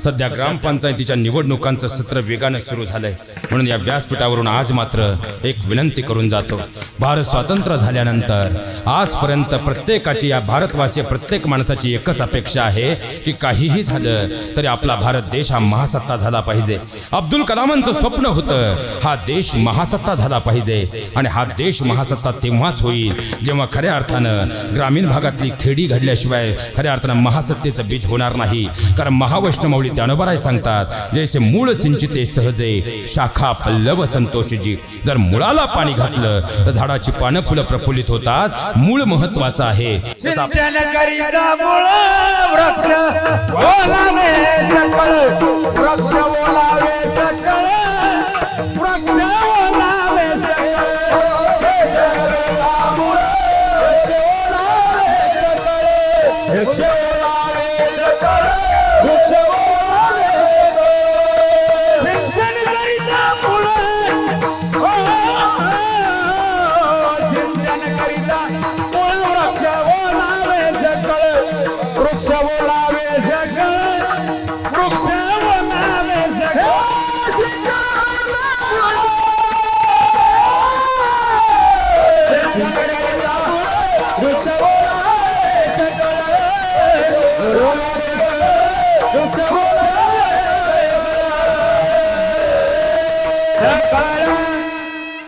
सध्या ग्रामपंचायतीच्या निवडणुकांचं सत्र वेगानं सुरू झालंय. म्हणून या व्यासपीठावरून आज मात्र एक विनंती करून जातो. भारत स्वातंत्र्य झाल्यानंतर आजपर्यंत प्रत्येकाची या भारतवासी प्रत्येक माणसाची एकच अपेक्षा आहे की काहीही झालं तरी आपला भारत देश हा महासत्ता झाला पाहिजे. अब्दुल कलामांचं स्वप्न होतं हा देश महासत्ता झाला पाहिजे. आणि हा देश महासत्ता तेव्हाच होईल जेव्हा खऱ्या अर्थानं ग्रामीण भागातली खेडी घडल्याशिवाय खऱ्या अर्थानं महासत्तेचं बीज होणार नाही. कारण महावैष्णव मुळी त्यानुबराय सांगतात. जैसे मूळ सिंचिते सहजे शाखा पल्लव संतोषजी. जर मुळाला पाणी घातलं तर झाडाची पानं फुलं प्रफुल्लित होतात. मूळ महत्वाचं आहे. वृक्ष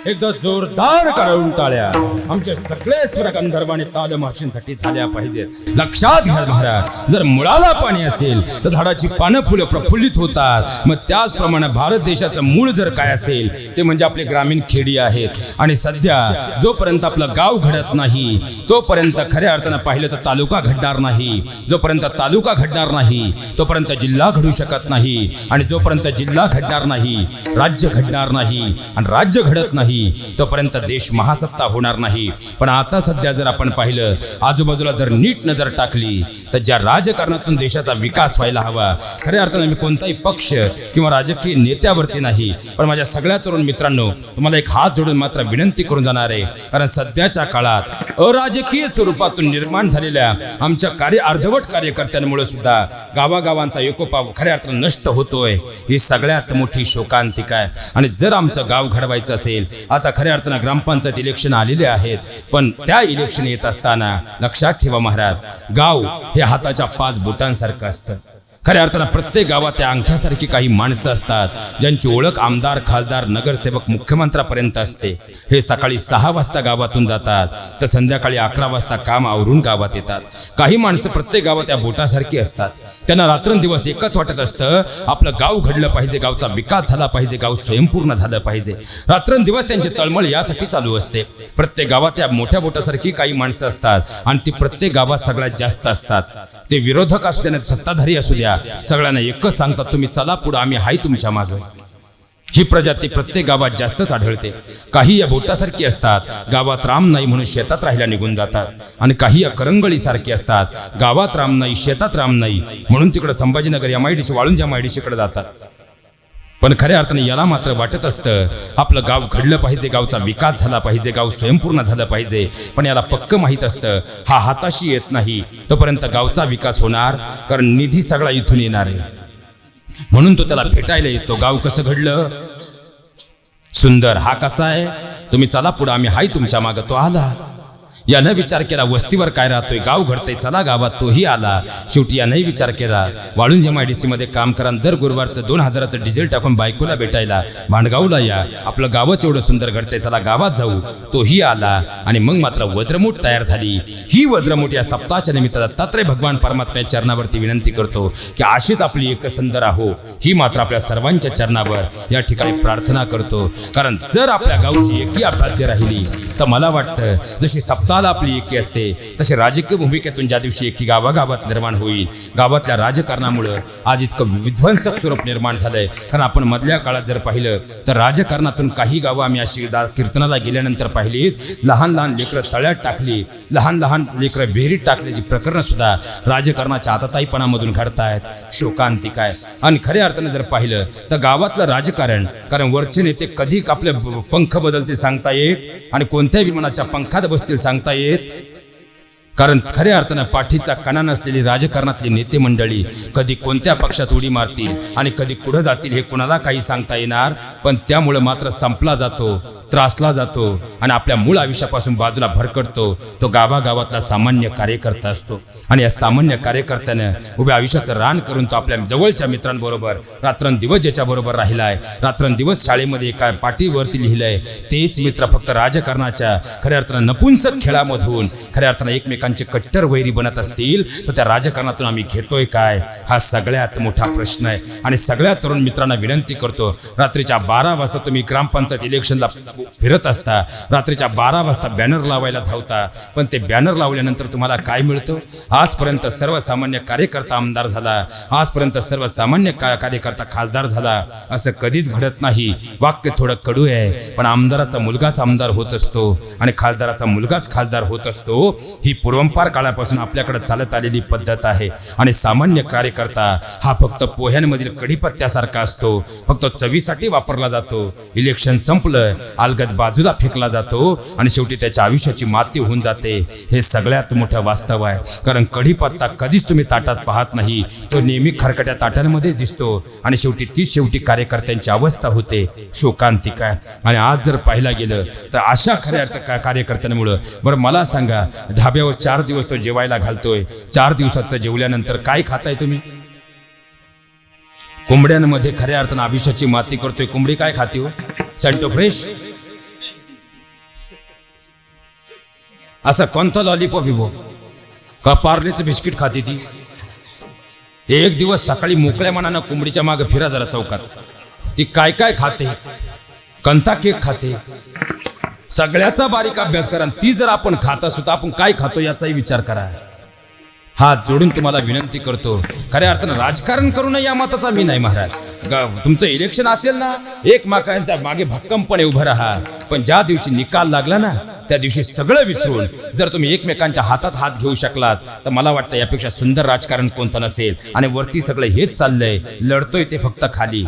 एकदा जोरदार कळवून टाळ्या. आमचे सगळेच गंधर्व आणि तालमाशींसाठी झाल्या पाहिजेत. लक्षात घ्या महाराज जर मुळाला पाणी असेल तर झाडाची पानं फुलं प्रफुल्लित होतात. मग त्याचप्रमाणे भारत देशाचं मूळ जर काय असेल ते म्हणजे आपले ग्रामीण खेडी आहेत. आणि सध्या जोपर्यंत आपलं गाव घडत नाही तोपर्यंत खऱ्या अर्थानं पाहिलं तर तालुका घडणार नाही. जोपर्यंत तालुका घडणार नाही तोपर्यंत जिल्हा घडू शकत नाही. आणि जोपर्यंत जिल्हा घडणार नाही राज्य घडणार नाही. आणि राज्य घडत नाही तोपर्यंत देश महासत्ता होणार नाही. पण आता सध्या जर आपण पाहिलं आजूबाजूला जर नीट नजर टाकली तर ज्या राजकारणातून देशाचा विकास व्हायला हवा खऱ्या अर्थानं मी कोणताही पक्ष किंवा राजकीय नेत्यावरती नाही पण माझ्या सगळ्या तरुण मित्रांनो तुम्हाला एक हात जोडून मात्र विनंती करून जाणार आहे कारण सध्याच्या काळात अराजकीय स्वरूपातून निर्माण झालेल्या आमच्या कार्य अर्धवट कार्यकर्त्यांमुळे सुद्धा गावागावांचा एकोपा खऱ्या अर्थानं नष्ट होतोय. ही सगळ्यात मोठी शोकांतिका आहे. आणि जर आमचं गाव घडवायचं असेल आता खऱ्या अर्थानं ग्रामपंचायत इलेक्शन आलेले आहेत. पण त्या इलेक्शन येत असताना लक्षात ठेवा महाराज गाव हे हाताच्या पाच बोटांसारखं असतं. खऱ्या अर्थानं प्रत्येक गावात त्या अंगठ्यासारखी काही माणसं असतात ज्यांची ओळख आमदार खासदार नगरसेवक मुख्यमंत्र्यापर्यंत असते. हे सकाळी सहा वाजता गावातून जातात तर संध्याकाळी अकरा वाजता काम आवरून गावात येतात. काही माणसं प्रत्येक गावात त्या बोटासारखी असतात. त्यांना रात्रंदिवस एकच वाटत असतं आपलं गाव घडलं पाहिजे गावचा विकास झाला पाहिजे गाव स्वयंपूर्ण झालं पाहिजे. रात्रंदिवस त्यांची तळमळ यासाठी चालू असते. प्रत्येक गावात त्या मोठ्या बोटासारखी काही माणसं असतात आणि ती प्रत्येक गावात सगळ्यात जास्त असतात. ते विरोधक असू द्या सत्ताधारी असू द्या सगळ्यांना एकच सांगतात तुम्ही चला पुढं आम्ही हाय तुमच्या मागं. ही प्रजाती प्रत्येक गावात जास्तच आढळते. काही या बोटासारखी असतात गावात राम नाही म्हणून शेतात राहायला निघून जातात. आणि काही या करंगळीसारखी असतात गावात राम नाही शेतात राम नाही म्हणून तिकडे संभाजीनगर या मायडीशी वाळून ज्या मायडीशीकडे जातात. पण खऱ्या अर्थाने याला मात्र वाटत असतं आपलं गाव घडलं पाहिजे गावचा विकास झाला पाहिजे गाव स्वयंपूर्ण झालं पाहिजे. पण याला पक्क माहीत असतं हा हाताशी येत नाही. तोपर्यंत गावचा विकास होणार कारण निधी सगळा इथून येणार आहे. म्हणून तो त्याला भेटायला येतो. गाव कसं घडलं? सुंदर हा कसा आहे? तुम्ही चला पुढं आम्ही हाय तुमच्या मागं. तो आला. यानं विचार केला वस्तीवर काय राहतोय गाव घडतंय चला गावात तोही आला. शेवटी यानंही विचार केला Waluj M I D C मध्ये काम करा दर गुरुवारचं दोन हजाराचं डिझेल टाकून बायकोला भेटायला भांडगावला या. आपलं गावच एवढं सुंदर घडतंय चला गावात जाऊ. तोही आला आणि मग मात्र वज्रमूठ तयार झाली. ही वज्रमूठ या सप्ताहाच्या निमित्त दत्तात्रय भगवान परमात्म्या चरणावरती विनंती करतो की अशीच आपली एकसंदर आहो. ही मात्र आपल्या सर्वांच्या चरणावर या ठिकाणी प्रार्थना करतो. कारण जर आपल्या गावची एकी अबाध्य राहिली तर मला वाटतं जशी सप्ताह स्वतःला आपली एकी असते. तसे राजकीय भूमिकेतून ज्या दिवशी एकी गावागावात निर्माण होईल गावातल्या राजकारणामुळं आज इतकं विध्वंसक स्वरूप निर्माण झालंय. कारण आपण मधल्या काळात जर पाहिलं तर राजकारणातून काही गावं आम्ही अशी दा- कीर्तनाला गेल्यानंतर पाहिलीत. लहान लहान लेकरं तळ्यात टाकली लहान लहान लेकरं विहिरीत टाकल्याची प्रकरणं सुद्धा राजकारणाच्या आताताईपणामधून घडतायत. शोकांतिक आहे आणि खऱ्या अर्थाने जर पाहिलं तर गावातलं राजकारण कारण वरचे नेते कधी आपले पंख बदलते सांगता येत? आणि कोणत्याही विमानाच्या पंखात बसतील सांगता येत? कारण खऱ्या अर्थानं पाठीचा कणा नसलेली राजकारणातली नेते मंडळी कधी कोणत्या पक्षात उडी मारतील आणि कधी कुठं जातील हे कुणाला काही सांगता येणार? पण त्यामुळं मात्र संपला जातो त्रासला जातो आणि आपल्या मूळ आयुष्यापासून बाजूला भरकटतो. तो गावागावातला सामान्य कार्यकर्ता असतो. आणि या सामान्य कार्यकर्त्यानं उभ्या आयुष्याचं रान करून तो आपल्या जवळच्या मित्रांबरोबर रात्रंदिवस ज्याच्याबरोबर राहिलाय रात्रंदिवस शाळेमध्ये एका पाठीवरती लिहिलंय तेच मित्र फक्त राजकारणाच्या खऱ्या अर्थानं नपुंसक खेळामधून खऱ्या अर्थानं एकमेकांचे कट्टर वैरी बनत असतील तर त्या राजकारणातून आम्ही घेतोय काय? हा सगळ्यात मोठा प्रश्न आहे. आणि सगळ्या तरुण मित्रांना विनंती करतो रात्रीच्या बारा वाजता तुम्ही ग्रामपंचायत इलेक्शनला फिरत असता रात्रीच्या बारा वाजता बॅनर लावायला धावता पण ते बॅनर लावल्यानंतर तुम्हाला काय मिळतं? आजपर्यंत सर्वसामान्य कार्यकर्ता आमदार झाला आजपर्यंत सर्वसामान्य का कार्यकर्ता खासदार झाला असं कधीच घडत नाही. वाक्य थोडं कडू आहे पण आमदाराचा मुलगाच आमदार होत असतो आणि खासदाराचा मुलगाच खासदार होत असतो ही पूर्वंपार काळापासून आपल्याकडे चालत आलेली पद्धत आहे. आणि सामान्य कार्यकर्ता हा फक्त पोह्यांमधील कढीपत्त्यासारखा असतो. फक्त चवीसाठी वापरला जातो. इलेक्शन संपलं अलगद बाजूला फेकला जातो आणि शेवटी त्याच्या आयुष्याची माती होऊन जाते. हे सगळ्यात मोठं वास्तव आहे. कारण कढीपत्ता कधीच तुम्ही ताटात पाहत नाही. तो नेहमी खरकट्या ताटांमध्ये दिसतो आणि शेवटी तीच शेवटी कार्यकर्त्यांची अवस्था होते. शोकांतिका. आणि आज जर पाहिला गेलं तर अशा खऱ्या का- कार्यकर्त्यांमुळं. बरं मला सांगा धाब्यावर चार दिवस तो जेवायला घालतोय. चार दिवसाचं जेवल्यानंतर काय खाताय तुम्ही? कोंबड्यांमध्ये खऱ्या अर्थानं आयुष्याची माती करतोय. कोंबडी काय खाते हो? सेंटो फ्रेश असं कोणतं लॉलीपॉप विभो? का पार्लेचं बिस्किट खाते ती? एक दिवस सकाळी मोकळ्या मनानं कोंबडीच्या मागे फिरा जरा चौकात. ती काय काय खाते? कंता केक खाते? सगळ्याचा बारीक अभ्यास करा आणि ती जर आपण खात असू तर आपण काय खातो याचाही विचार करा. हात जोडून तुम्हाला विनंती करतो. खऱ्या अर्थानं राजकारण करू नये या मताचा मी नाही महाराज. ग- तुमचं इलेक्शन असेल ना एकमेकांच्या मागे भक्कमपणे उभं राहा. पण ज्या दिवशी निकाल लागला ना त्या दिवशी सगळं विसरून जर तुम्ही एकमेकांच्या हातात हात घेऊ शकलात तर मला वाटतं यापेक्षा सुंदर राजकारण कोणतं नसेल. आणि वरती सगळं हेच चाललंय. लढतोय ते फक्त खाली.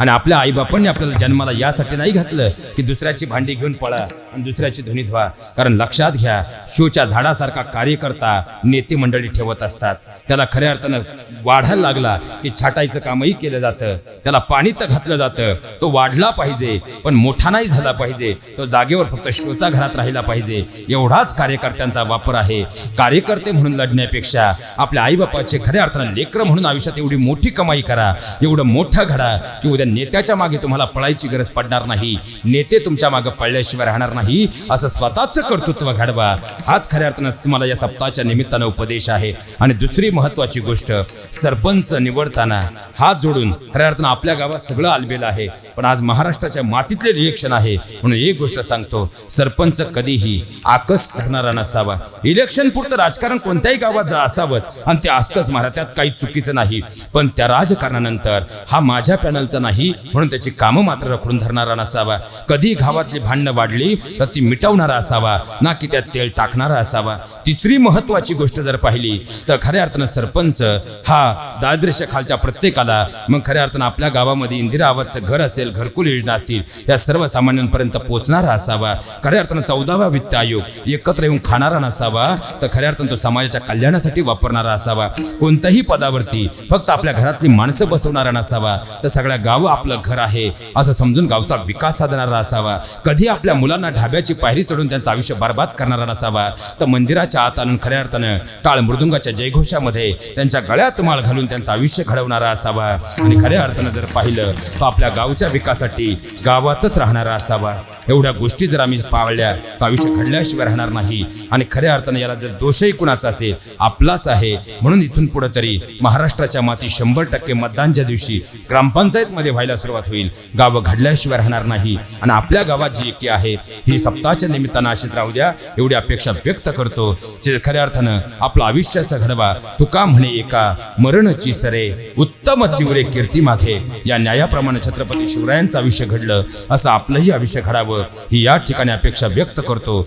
आणि आपल्या आईबापांनी आपल्याला जन्माला यासाठी नाही घातलं की दुसऱ्याची भांडी घेऊन पळा. आणि दुसऱ्याची ध्वनी धुवा. कारण लक्षात घ्या शोच्या झाडासारखा कार्यकर्ता नेते मंडळी ठेवत असतात. त्याला खऱ्या अर्थानं वाढायला लागला की छाटायचं कामही केलं जातं. त्याला पाणी तर घातलं जातं. तो वाढला पाहिजे पण मोठा नाही झाला पाहिजे. तो जागेवर फक्त शोचा घरात राहिला पाहिजे. एवढाच कार्यकर्त्यांचा वापर आहे. कार्यकर्ते म्हणून लढण्यापेक्षा आपल्या आईबापाचे खऱ्या अर्थानं लेकरं म्हणून आयुष्यात एवढी मोठी कमाई करा. एवढं मोठं घडा की उद्या नेत्याच्या मागे तुम्हाला पळायची गरज पडणार नाही. नेते तुमच्या मागे पळल्याशिवाय राहणार नाही. नाही असं स्वतःचं कर्तृत्व घडवा. हाच खऱ्या अर्थानं तुम्हाला या सप्ताहाच्या निमित्तानं उपदेश आहे. आणि दुसरी महत्वाची गोष्ट सरपंच निवडताना हात जोडून खऱ्या अर्थानं आपल्या गावात सगळं आलबेलं आहे. पण आज महाराष्ट्राच्या मातीतले इलेक्शन आहे म्हणून एक गोष्ट सांगतो सरपंच कधीही आकस धरणारा नसावा. इलेक्शन पुरतं राजकारण कोणत्याही गावात जा असावं आणि ते असतंच महाराज त्यात काही चुकीचं नाही. पण त्या राजकारणानंतर हा माझ्या पॅनलचा नाही म्हणून त्याची कामं मात्र रखडून धरणारा नसावा. कधी गावातली भांडणं वाढली तर ती मिटवणारा असावा ना की त्यात तेल टाकणारा असावा. तिसरी महत्वाची गोष्ट जर पाहिली तर खऱ्या अर्थानं सरपंच हा दारिद्र्य खालच्या प्रत्येकाला मग खऱ्या अर्थानं आपल्या गावामध्ये इंदिरा आवाजचं घर असेल घरकुल योजना असतील या सर्वसामान्यांपर्यंत पोहोचणारा असावा. खऱ्या अर्थानं चौदावा वित्त आयोग एकत्र येऊन खाणारा नसावा तर खऱ्या अर्थानं तो समाजाच्या कल्याणासाठी वापरणारा असावा. कोणत्याही पदावरती फक्त आपल्या घरातली माणसं बसवणारा नसावा तर सगळ्या गाव आपलं घर आहे असं समजून गावचा विकास साधणारा असावा. कधी आपल्या मुलांना ढाब्याची पायरी चढून त्यांचं आयुष्य बर्बाद करणारा नसावा तर मंदिराच्या आत आणून खऱ्या अर्थानं टाळ मृदुंगाच्या जयघोषामध्ये त्यांच्या गळ्यात माळ घालून त्यांचं आयुष्य घडवणारा असावा. आणि खऱ्या अर्थानं जर पाहिलं तर आपल्या गावच्या विकासासाठी गावातच राहणारा असावा. एवढ्या गोष्टी जर आम्ही पाळल्या तर आयुष्य घडल्याशिवाय राहणार नाही. आणि खऱ्या अर्थानं याला जर दोषही कुणाचा असेल आपलाच आहे. म्हणून इथून पुढे तरी महाराष्ट्राच्या माती शंभर टक्के मतदानच्या दिवशी ग्रामपंचायतमध्ये व्हायला सुरुवात होईल गावं घडल्याशिवाय राहणार नाही. आणि आपल्या गावात जी एकी आहे ही सप्ताहाच्या निमित्तानं अशीच राहू द्या एवढी अपेक्षा व्यक्त करतो जे खऱ्या अर्थानं आपलं आयुष्य असं घडवा. तुका म्हणे एका मरणची सरे उत्तम चिवरे कीर्ती मागे या न्यायाप्रमाणे छत्रपती शिवरायांचं आयुष्य घडलं असं आपलंही आयुष्य घडावं ही या ठिकाणी अपेक्षा व्यक्त करतो.